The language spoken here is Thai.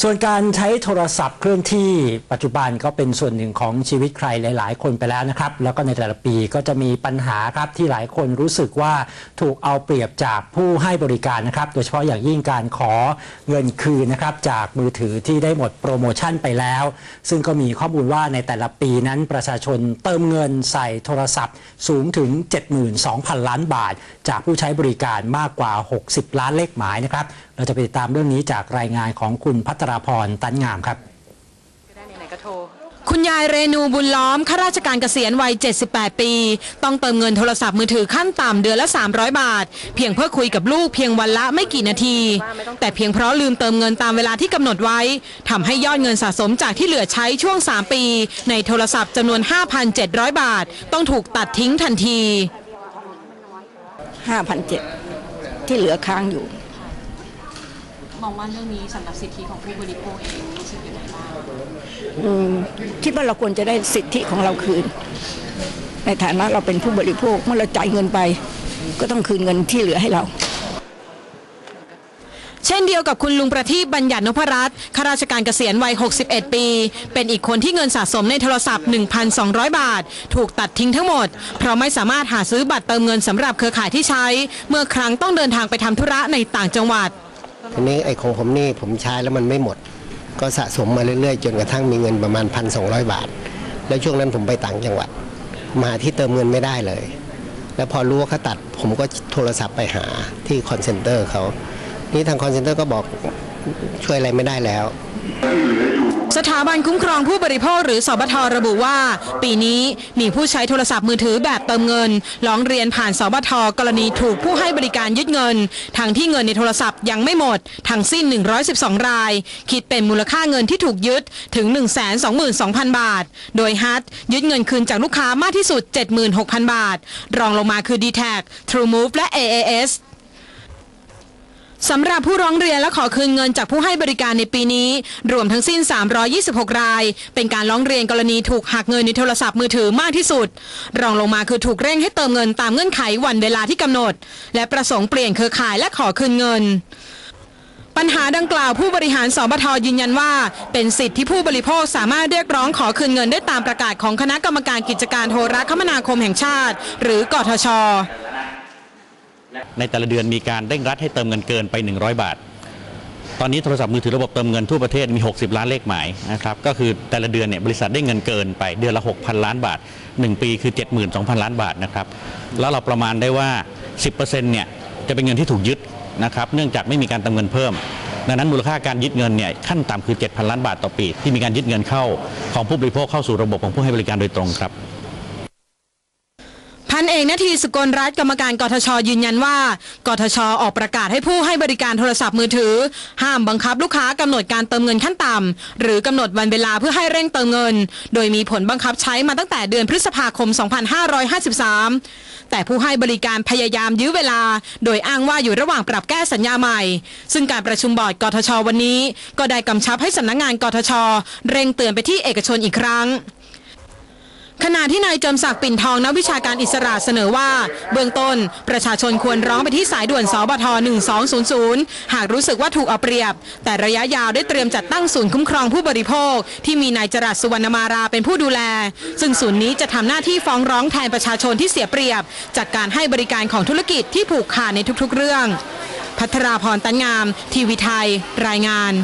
ส่วนการใช้โทรศัพท์เคลื่อนที่ปัจจุบันก็เป็นส่วนหนึ่งของชีวิตใครหลาย ๆ คนไปแล้วนะครับ แล้วก็ในแต่ละปีก็จะมีปัญหาครับที่หลายคนรู้สึกว่าถูกเอาเปรียบจากผู้ให้บริการนะครับ โดยเฉพาะอย่างยิ่งการขอเงินคืนนะครับจากมือถือที่ได้หมดโปรโมชั่นไปแล้ว ซึ่งก็มีข้อมูลว่าในแต่ละปีนั้นประชาชนเติมเงินใส่โทรศัพท์สูงถึง 72,000 ล้านบาท จากผู้ใช้บริการมากกว่า 60 ล้านเลขหมายนะครับ เราจะไปติดตามเรื่องนี้จากรายงานของคุณพัฒทราพรตันงามครับคุณยายเรนูบุญล้อมข้าราชการเกษียณวัย 78 ปี ต้องเติมเงินโทรศัพท์มือถือขั้นต่ำเดือนละ 300 บาท เพียงเพื่อคุยกับลูกเพียงวันละไม่กี่นาที แต่เพียงเพราะลืมเติมเงินตามเวลาที่กำหนดไว้ทำให้ยอดเงินสะสมจากที่เหลือใช้ช่วง 3 ปี ในโทรศัพท์จำนวน 5,700 บาท ต้องถูกตัดทิ้งทันที5,007ที่เหลือค้างอยู่ มองว่าเรื่องนี้สำหรับสิทธิของผู้บริโภคเองรู้สึกยังไงบ้างอืมคิดว่าเราควรจะได้สิทธิของเราคืน ในฐานะเราเป็นผู้บริโภคเมื่อเราจ่ายเงินไป ก็ต้องคืนเงินที่เหลือให้เราเช่นเดียวกับคุณลุงประทีปบัญญัตินพรัตน์ข้าราชการเกษียณวัย 61 ปี เป็นอีกคนที่เงินสะสมในโทรศัพท์ 1,200 บาท ถูกตัดทิ้งทั้งหมด เพราะไม่สามารถหาซื้อบัตรเติมเงินสำหรับเครือข่ายที่ใช้ เมื่อครั้งต้องเดินทางไปทำธุระในต่างจังหวัด ทีนี้ไอ้ของผมนี่ผมใช้แล้วมันไม่หมด ก็สะสมมาเรื่อยๆ จนกระทั่งมีเงินประมาณ 1,200 บาท แล้วช่วงนั้นผมไปต่างจังหวัดมาที่เติมเงินไม่ได้เลย แล้วพอรู้ว่าเขาตัด ผมก็โทรศัพท์ไปหาที่คอนเซ็นเตอร์เขานี่ทางคอนเซ็นเตอร์ก็บอกช่วยอะไรไม่ได้แล้ว สถาบันคุ้มครองผู้บริโภคหรือสบทระบุว่า ปีนี้มีผู้ใช้โทรศัพท์มือถือแบบเติมเงินร้องเรียนผ่านสบทกรณีถูกผู้ให้บริการยึดเงิน ทั้งที่เงินในโทรศัพท์ยังไม่หมด ทั้งสิ้น 112 ราย คิดเป็นมูลค่าเงินที่ถูกยึดถึง 122,000 บาท โดยฮัทยึดเงินคืนจากลูกค้ามากที่สุด 76,000 บาท รองลงมาคือ d t แท TrueMove และ AAS สำหรับผู้ร้องเรียนและขอคืนเงินจากผู้ให้บริการในปีนี้ รวมทั้งสิ้น 326 ราย เป็นการร้องเรียนกรณีถูกหักเงินในโทรศัพท์มือถือมากที่สุด รองลงมาคือถูกเร่งให้เติมเงินตามเงื่อนไขวันเวลาที่กำหนด และประสงค์เปลี่ยนเครือข่ายและขอคืนเงิน ปัญหาดังกล่าวผู้บริหารสบทยืนยันว่า เป็นสิทธิที่ผู้บริโภคสามารถเรียกร้องขอคืนเงินได้ตามประกาศของคณะกรรมการกิจการโทรคมนาคมแห่งชาติ หรือกทช ในแต่ละเดือนมีการเร่งรัดให้เติมเงินเกินไป 100 บาท ตอนนี้โทรศัพท์มือถือระบบเติมเงินทั่วประเทศมี 60 ล้านเลขหมายนะครับก็คือแต่ละเดือนเนี่ยบริษัทได้เงินเกินไปเดือนละ 6,000 ล้านบาท 1 ปีคือ 72,000 ล้านบาทนะครับแล้วเราประมาณได้ว่า 10%เนี่ยจะเป็นเงินที่ถูกยึดนะครับเนื่องจากไม่มีการเติมเงินเพิ่มดังนั้นมูลค่าการยึดเงินเนี่ยขั้นต่ำคือ 7,000 ล้านบาทต่อปี ที่มีการยึดเงินเข้าของผู้บริโภคเข้าสู่ระบบของผู้ให้บริการโดยตรงครับ พันเอกนาทีสุกลรัฐกรรมการกทช ยืนยันว่ากทช ออกประกาศให้ผู้ให้บริการโทรศัพท์มือถือ ห้ามบังคับลูกค้ากำหนดการเติมเงินขั้นต่ำหรือกำหนดวันเวลาเพื่อให้เร่งเติมเงิน โดยมีผลบังคับใช้มาตั้งแต่เดือนพฤษภาคม 2553 แต่ผู้ให้บริการพยายามยื้อเวลา โดยอ้างว่าอยู่ระหว่างปรับแก้สัญญาใหม่ ซึ่งการประชุมบอร์ดกทช วันนี้ ก็ได้กำชับให้สำนักงานกทช เร่งเตือนไปที่เอกชนอีกครั้ง ขณะที่นายเจิมศักดิ์ปิ่นทองนักวิชาการอิสระเสนอว่า เบื้องต้นประชาชนควรร้องไปที่สายด่วนสบท1200 หากรู้สึกว่าถูกเอาเปรียบ แต่ระยะยาวได้เตรียมจัดตั้งศูนย์คุ้มครองผู้บริโภค ที่มีนายจรัสสุวรรณมาราเป็นผู้ดูแล ซึ่งศูนย์นี้จะทำหน้าที่ฟ้องร้องแทนประชาชนที่เสียเปรียบ จากการให้บริการของธุรกิจที่ผูกขาดในทุกๆ เรื่อง พัทราพรตันงาม ทีวีไทย รายงาน